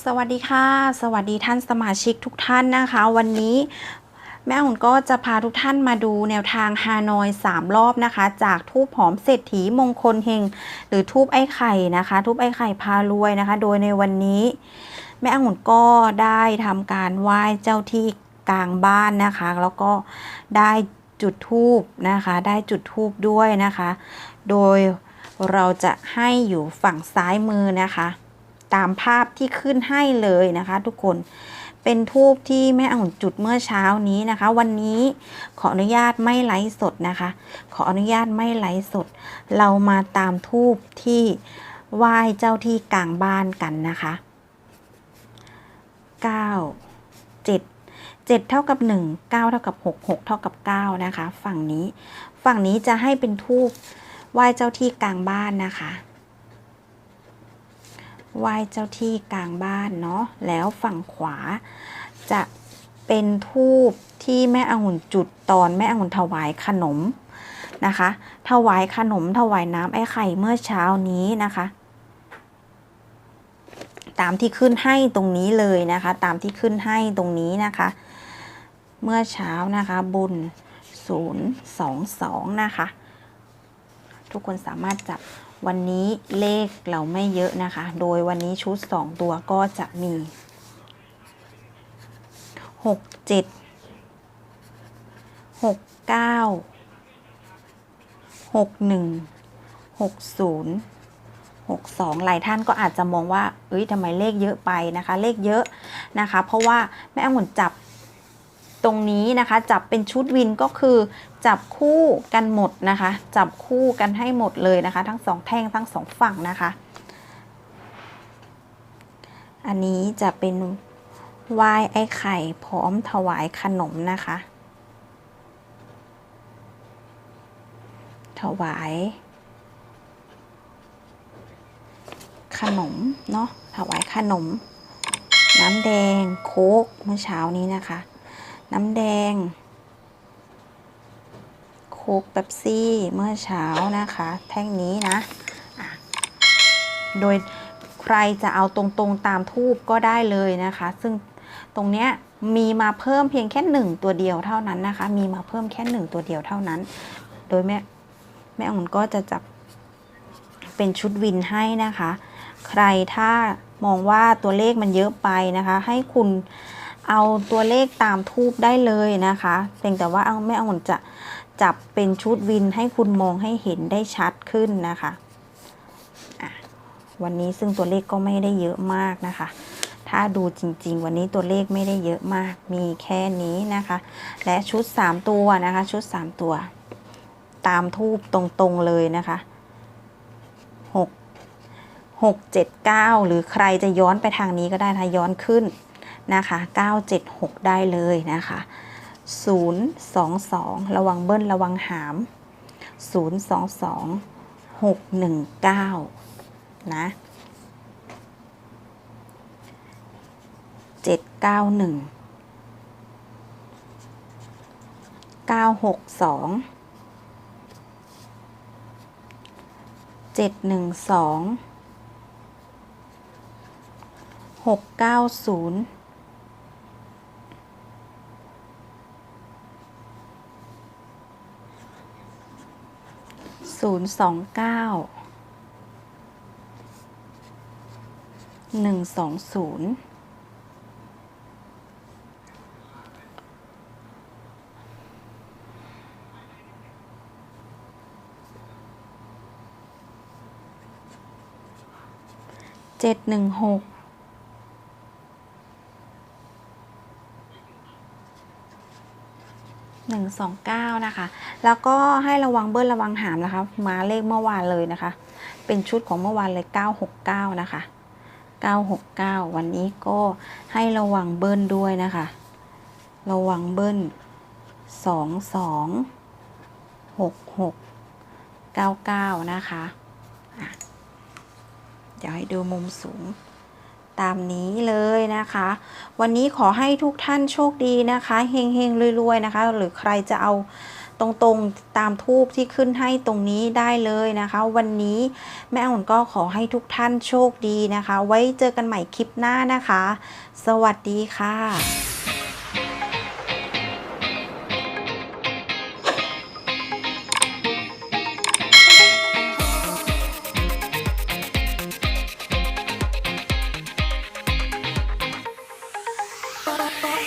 สวัสดีค่ะ สวัสดีท่านสมาชิกทุกท่านนะคะ วันนี้แม่อุ่นก็จะพาทุกท่านมาดูแนวทางฮานอย 3 รอบนะคะ จากทูบหอมเศรษฐีมงคลเฮงหรือทูบไอ้ไข่นะคะทูบไอ้ไข่พารวยนะคะ โดยในวันนี้แม่อุ่นก็ได้ทำการไหว้เจ้าที่กลางบ้านนะคะ แล้วก็ได้จุดทูบนะคะ ได้จุดทูบด้วยนะคะ โดยเราจะให้อยู่ฝั่งซ้ายมือนะคะ ตามภาพที่ขึ้นให้เลยนะคะ ทุกคนเป็นทูบที่แม่องุ่นจุดเมื่อเช้านี้นะคะ วันนี้ขออนุญาตไม่ไลฟ์สดนะคะ ขออนุญาตไม่ไลฟ์สด เรามาตามทูบที่ไหว้เจ้าที่กลางบ้านกันนะคะ9 7 7 เท่ากับ 1 9 เท่ากับ 6 6 เท่ากับ 9 นะคะ ฝั่งนี้ ฝั่งนี้จะให้เป็นทูบไหว้เจ้าที่กลางบ้านนะคะ ไหว้เจ้าที่กลางบ้านเนาะแล้วฝั่งขวาจะเป็นทูบที่แม่องุ่นจุดตอนแม่องุ่นถวายขนมนะคะถวายขนมถวายน้ำไอ้ไข่เมื่อเช้านี้นะคะ ตามที่ขึ้นให้ตรงนี้เลยนะคะ ตามที่ขึ้นให้ตรงนี้นะคะ เมื่อเช้านะคะบุญ022 นะคะ ทุกคนสามารถจับ วันนี้เลขเราไม่เยอะนะคะ โดยวันนี้ชุด 2 ตัวก็จะมี 6 7 6 9 6 1 6 0 62 หลายท่านก็อาจจะมองว่า เอ้ยทำไมเลขเยอะไปนะคะ เลขเยอะนะคะ เพราะว่าแม่องุ่นจับ ตรงนี้นะคะจับเป็นชุดวินก็คือ จับคู่กันหมดนะคะ จับคู่กันให้หมดเลยนะคะ ทั้งสองแท่งทั้งสองฝั่งนะคะ อันนี้จะเป็นไหว้ไอ้ไข่พร้อมถวายขนมนะคะ ถวาย ขนมเนาะถวายขนม น้ำแดงโค้กเมื่อเช้านี้นะคะ น้ำแดง โค้กเป๊ปซี่เมื่อเช้านะคะ แท่งนี้นะะโดยใครจะเอาตรงๆตามทูบก็ได้เลยนะคะ ซึ่งตรงเนี้ยมีมาเพิ่มเพียงแค่หนึ่งตัวเดียวเท่านั้นนะคะ มีมาเพิ่มแค่หนึ่งตัวเดียวเท่านั้น โดยแม่แม่องุ่นก็จะจับเป็นชุดวินให้นะคะ ใครถ้ามองว่าตัวเลขมันเยอะไปนะคะ ให้คุณ เอาตัวเลขตามทูบได้เลยนะคะเพียงแต่ว่าเอาแม่องุ่นจะจับเป็นชุดวินให้คุณมองให้เห็นได้ชัดขึ้นนะคะะวันนี้ซึ่งตัวเลขก็ไม่ได้เยอะมากนะคะ ถ้าดูจริงๆ วันนี้ตัวเลขไม่ได้เยอะมาก มีแค่นี้นะคะ และชุด 3 ตัวนะคะ ชุด 3 ตัว ตามทูบตรงๆเลยนะคะ 6 6 7 9 หรือใครจะย้อนไปทางนี้ก็ได้นะย้อนขึ้น นะคะ 976 ได้เลยนะคะ 022 ระวังเบิ้ลระวังหาม 022 619 นะ 791 962 712 690 029 120เจ็ดหนึ่งหกหนึ่งสองเก้านะคะ แล้วก็ให้ระวังเบิ้ลระวังหามนะคะ มาเลขเมื่อวานเลยนะคะ เป็นชุดของเมื่อวานเลยเก้าหกเก้านะคะเก้าหกเก้าวันนี้ก็ให้ระวังเบิ้ลด้วยนะคะ ระวังเบิ้ลสองสองหกหกเก้าเก้านะคะ เดี๋ยวให้ดูมุมสูง ตามนี้เลยนะคะ วันนี้ขอให้ทุกท่านโชคดีนะคะเฮงเฮงๆรวยๆนะคะ หรือใครจะเอาตรงๆตามทูบที่ขึ้นให้ตรงนี้ได้เลยนะคะ วันนี้แม่องุ่นก็ขอให้ทุกท่านโชคดีนะคะ ไว้เจอกันใหม่คลิปหน้านะคะ สวัสดีค่ะ Para.